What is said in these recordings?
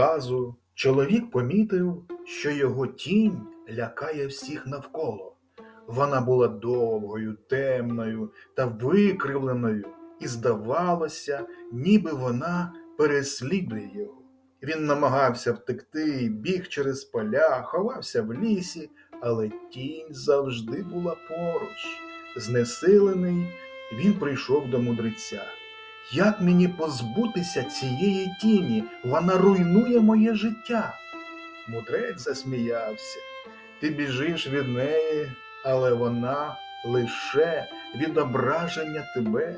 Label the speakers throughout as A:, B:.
A: Разу чоловік помітив, що його тінь лякає всіх навколо. Вона була довгою, темною та викривленою, і здавалося, ніби вона переслідує його. Він намагався втекти, біг через поля, ховався в лісі, але тінь завжди була поруч. Знесилений, він прийшов до мудреця. Як мені позбутися цієї тіні? Вона руйнує моє життя. Мудрець засміявся. Ти біжиш від неї, але вона лише відображення тебе.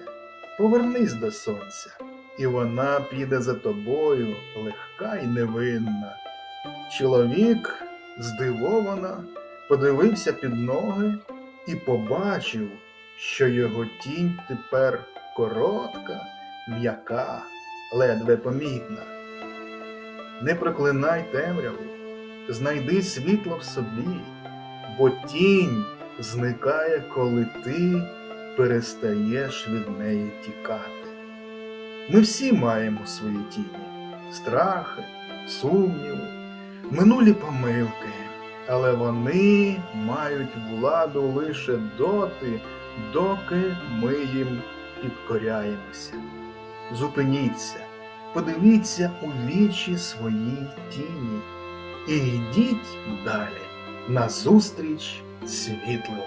A: Повернись до сонця, і вона піде за тобою, легка й невинна. Чоловік здивовано подивився під ноги і побачив, що його тінь тепер коротка, м'яка, ледве помітна. Не проклинай темряву, знайди світло в собі, бо тінь зникає, коли ти перестаєш від неї тікати. Ми всі маємо свої тіні, страхи, сумніви, минулі помилки, але вони мають владу лише доти, доки ми їм підкоряємося. Зупиніться, подивіться у вічі своїй тіні і йдіть далі назустріч світлу.